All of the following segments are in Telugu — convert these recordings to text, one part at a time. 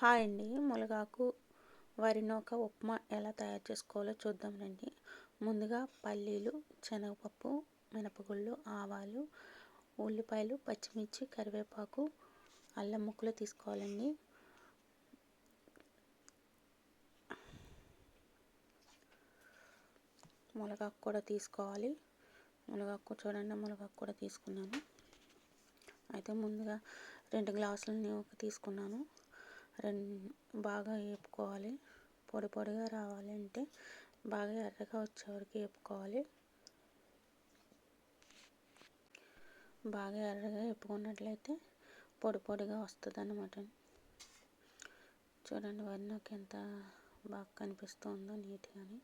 హాయ్ అండి. మునగాకు వరినొక ఉప్మా ఎలా తయారు చేసుకోవాలో చూద్దాం రండి. ముందుగా పల్లీలు శనగపప్పు మినపగుళ్ళు ఆవాలు ఉల్లిపాయలు పచ్చిమిర్చి కరివేపాకు అల్లం ముక్కలు తీసుకోవాలండి. మునగాకు కూడా తీసుకోవాలి. మునగాకు చూడండి మునగాకు కూడా తీసుకున్నాను. అయితే ముందుగా రెండు గ్లాసులు నేను తీసుకున్నాను. రెం బాగా వేపుకోవాలి పొడి పొడిగా రావాలి అంటే బాగా ఎర్రగా వచ్చేవరకు వేపుకోవాలి బాగా ఎర్రగా వేపుకున్నట్లయితే పొడి పొడిగా వస్తుంది అన్నమాట చూడండి వరినొక ఎంత బాగా కనిపిస్తుందో నీట్గాని.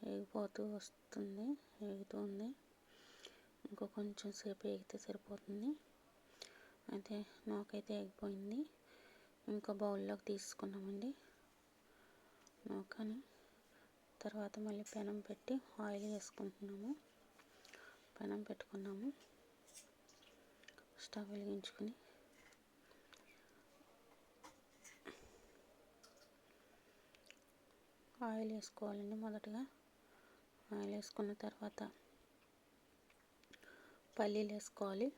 వేగిపోతూ వస్తుంది వేగుతుంది ఇంకో కొంచెం సేపు వేగితే సరిపోతుంది. అయితే నాకైతే ఎగిపోయింది ఇంకో బౌల్లోకి తీసుకున్నామండి. నూకని తర్వాత మళ్ళీ పెనం పెట్టి ఆయిల్ వేసుకుంటున్నాము. పెనం పెట్టుకున్నాము. స్టవ్ వెలిగించుకుని ఆయిల్ వేసుకోవాలండి మొదటగా. ఆయిల్ వేసుకున్న తర్వాత పల్లీలు వేసుకోవాలి.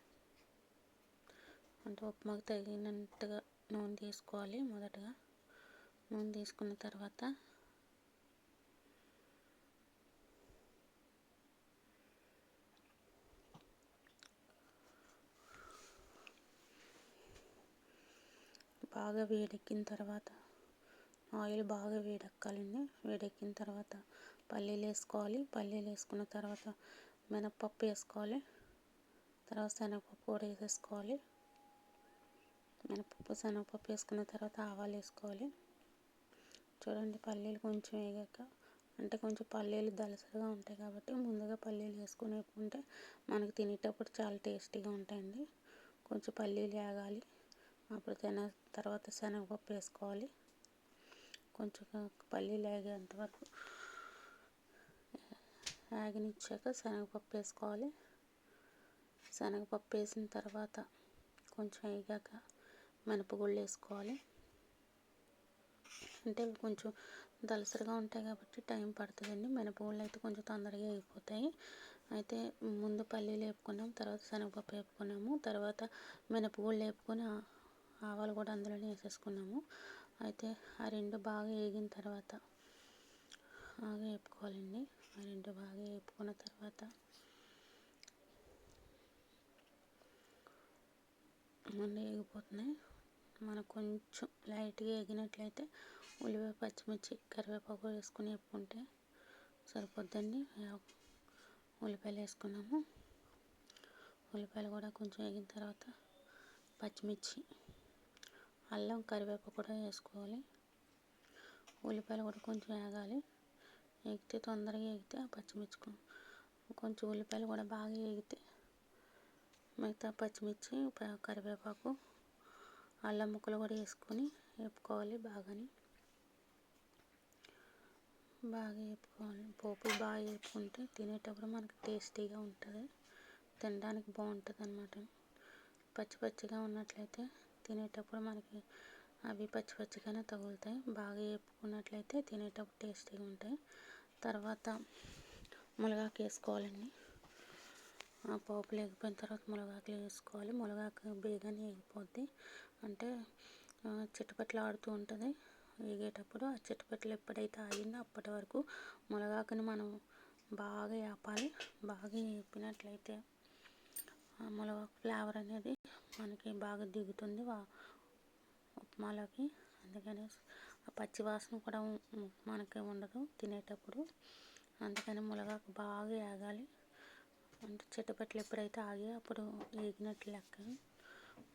అంటే ఉప్మాకు తగినంతగా నూనె తీసుకోవాలి మొదటగా. నూనె తీసుకున్న తర్వాత బాగా వేడెక్కిన తర్వాత ఆయిల్ బాగా వేడెక్కాలండి. వేడెక్కిన తర్వాత పల్లీలు వేసుకోవాలి. పల్లీలు వేసుకున్న తర్వాత మినప్పప్పు వేసుకోవాలి. తర్వాత శనగపప్పు కూడా వేసేసుకోవాలి. మినపప్పు శనగపప్పు వేసుకున్న తర్వాత ఆవాలు వేసుకోవాలి. చూడండి పల్లీలు కొంచెం వేగాక అంటే కొంచెం పల్లీలు దలసరిగా ఉంటాయి కాబట్టి ముందుగా పల్లీలు వేసుకుని వేపుకుంటే మనకు తినేటప్పుడు చాలా టేస్టీగా ఉంటాయండి. కొంచెం పల్లీలు వేగాలి అప్పుడు తిన తర్వాత శనగపప్పు వేసుకోవాలి. కొంచెం పల్లీలు వేగేంత వరకు వేగనిచ్చాక శనగపప్పు వేసుకోవాలి. శనగపప్పు వేసిన తర్వాత కొంచెం వేగాక మినపగుళ్ళు వేసుకోవాలి. అంటే కొంచెం దలసరిగా ఉంటాయి కాబట్టి టైం పడుతుందండి. మినపగుళ్ళు అయితే కొంచెం తొందరగా అయిపోతాయి. అయితే ముందు పల్లీలు వేపుకున్నాం తర్వాత శనగపప్పు వేపుకున్నాము తర్వాత మినపగుళ్ళు వేపుకొని ఆవాలు కూడా అందులోనే వేసేసుకున్నాము. అయితే ఆ రెండు బాగా వేగిన తర్వాత బాగా వేపుకోవాలండి. ఆ రెండు బాగా వేపుకున్న తర్వాత ముందు వేగిపోతున్నాయి మనకు కొంచెం లైట్గా వేగినట్లయితే ఉల్లిపాయ పచ్చిమిర్చి కరివేపాకు వేసుకుని వేపుకుంటే సరిపోద్దండి. ఉల్లిపాయలు వేసుకున్నాము. ఉల్లిపాయలు కూడా కొంచెం వేగిన తర్వాత పచ్చిమిర్చి అల్లం కరివేపాకు కూడా వేసుకోవాలి. ఉల్లిపాయలు కూడా కొంచెం వేగాలి వేగితే తొందరగా వేగితే పచ్చిమిర్చి కొంచెం ఉల్లిపాయలు కూడా బాగా వేగితే మిగతా పచ్చిమిర్చి కరివేపాకు అల్లం ముక్కలు కూడా వేసుకొని వేపుకోవాలి బాగాని. బాగా వేపుకోవాలి. పోపు బాగా వేపుకుంటే తినేటప్పుడు మనకి టేస్టీగా ఉంటుంది. తినడానికి బాగుంటుంది అనమాట పచ్చి పచ్చిగా ఉన్నట్లయితే తినేటప్పుడు మనకి అవి పచ్చి పచ్చిగానే తగులుతాయి. బాగా వేపుకున్నట్లయితే తినేటప్పుడు టేస్టీగా ఉంటాయి. తర్వాత మునగాకు వేసుకోవాలండి. పోపులు వేగిపోయిన తర్వాత మునగాకులు వేసుకోవాలి. మునగాకు బేగానే వేగిపోద్ది. అంటే చిటపట్లు ఆడుతూ ఉంటుంది. వేగేటప్పుడు ఆ చిటపట్లు ఎప్పుడైతే ఆగిందో అప్పటి వరకు మునగాకుని మనం బాగా వేపాలి. బాగా వేపినట్లయితే ఆ మునగాకు ఫ్లేవర్ అనేది మనకి బాగా దిగుతుంది ఉప్మాలోకి. అందుకని ఆ పచ్చి వాసన కూడా మనకి ఉండదు తినేటప్పుడు. అందుకని మునగాకు బాగా వేగాలి. అంటే చెట్టుపట్లు ఎప్పుడైతే ఆగి అప్పుడు వేగినట్లు లెక్క.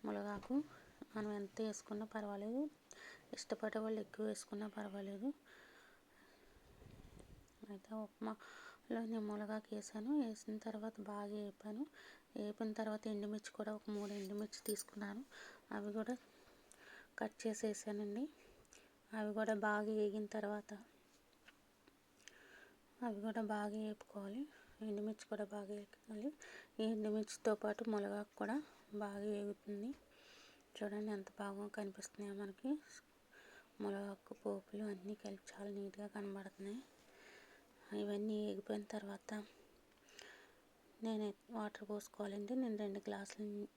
మునగాకు మనం ఎంత వేసుకున్నా పర్వాలేదు. ఇష్టపడే వాళ్ళు ఎక్కువ వేసుకున్నా పర్వాలేదు. అయితే ఉప్మాలో నేను మునగాకు వేసాను. వేసిన తర్వాత బాగా వేపాను వేపిన తర్వాత ఎండుమిర్చి కూడా ఒక మూడు ఎండుమిర్చి తీసుకున్నాను. అవి కూడా కట్ చేసి వేసానండి. అవి కూడా బాగా వేగిన తర్వాత అవి కూడా బాగా వేపుకోవాలి ఎండుమిర్చి కూడా బాగా వేగాలి. ఈ ఎండుమిర్చితో పాటు మునగాకు కూడా బాగా వేగుతుంది. చూడండి ఎంత బాగా కనిపిస్తున్నాయో మనకి. మునగాకు పోపులు అన్నీ కలిపి చాలా నీట్గా కనబడుతున్నాయి. ఇవన్నీ ఎగిపోయిన తర్వాత నేను వాటర్ పోసుకోవాలండి. నేను రెండు గ్లాసులు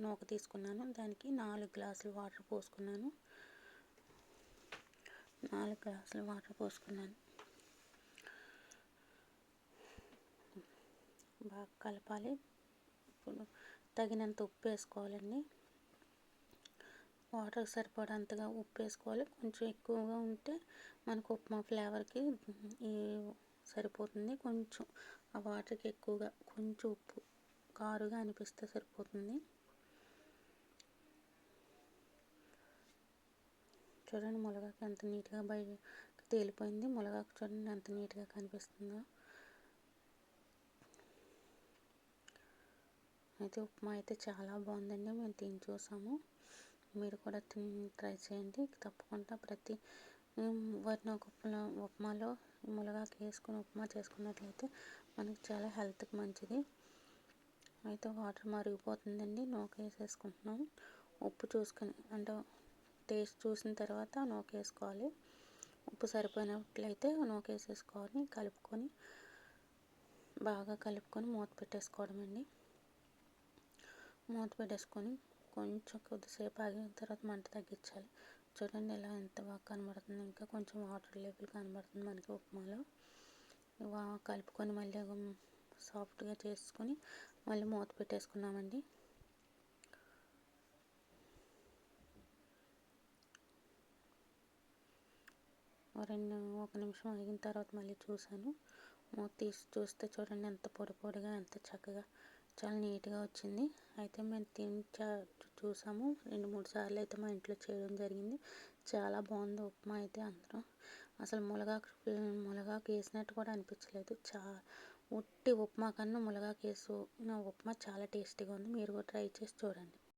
నూక తీసుకున్నాను. దానికి నాలుగు గ్లాసులు వాటర్ పోసుకున్నాను. నాలుగు గ్లాసులు వాటర్ పోసుకున్నాను. బాగా కలపాలి. ఇప్పుడు తగినంత ఉప్పు వేసుకోవాలండి. వాటర్ సరిపడంతగా ఉప్పు వేసుకోవాలి. కొంచెం ఎక్కువగా ఉంటే మనకు ఉప్మా ఫ్లేవర్కి ఈ సరిపోతుంది. కొంచెం ఆ వాటర్కి ఎక్కువగా కొంచెం ఉప్పు కారుగా అనిపిస్తే సరిపోతుంది. చూడండి మునగాకు ఎంత నీట్గా బయట తేలిపోయింది. మునగాకు చూడండి ఎంత నీట్గా కనిపిస్తుందో. అయితే ఉప్మా అయితే చాలా బాగుందండి. మేము తిని చూసాము. మీరు కూడా తిని ట్రై చేయండి. తప్పకుండా ప్రతి వాటిని ఒక ఉప్మాలో మునగాకు వేసుకుని ఉప్మా చేసుకున్నట్లయితే మనకి చాలా హెల్త్కి మంచిది. అయితే వాటర్ మరిగిపోతుందండి. నూక వేసేసుకుంటున్నాం ఉప్పు చూసుకొని అంటే టేస్ట్ చూసిన తర్వాత నూక వేసుకోవాలి ఉప్పు సరిపోయినట్లయితే నూక వేసేసుకోవాలి కలుపుకొని బాగా కలుపుకొని మూత పెట్టేసుకోవడం అండి మూత పెట్టేసుకొని కొంచెం కొద్దిసేపు ఆగిన తర్వాత మంట తగ్గించాలి. చూడండి ఇలా ఎంత బాగా కనబడుతుంది. ఇంకా కొంచెం వాటర్ లెవెల్ కనబడుతుంది మనకి ఉప్మాలో. కలుపుకొని మళ్ళీ సాఫ్ట్గా చేసుకొని మళ్ళీ మూత పెట్టేసుకున్నామండి. రెండు ఒక నిమిషం ఆగిన తర్వాత మళ్ళీ చూశాను. మూత తీసి చూస్తే చూడండి ఎంత పొడి పొడిగా ఎంత చక్కగా చాలా నీట్గా వచ్చింది. అయితే మేము తిని చూసాము. రెండు మూడు సార్లు అయితే మా ఇంట్లో చేయడం జరిగింది. చాలా బాగుంది ఉప్మా అయితే అందరం. అసలు మునగాకు మునగాకు వేసినట్టు కూడా అనిపించలేదు. చా ఉట్టి ఉప్మా కన్నా మునగాకు వేసు ఉప్మా చాలా టేస్టీగా ఉంది. మీరు కూడా ట్రై చేసి చూడండి.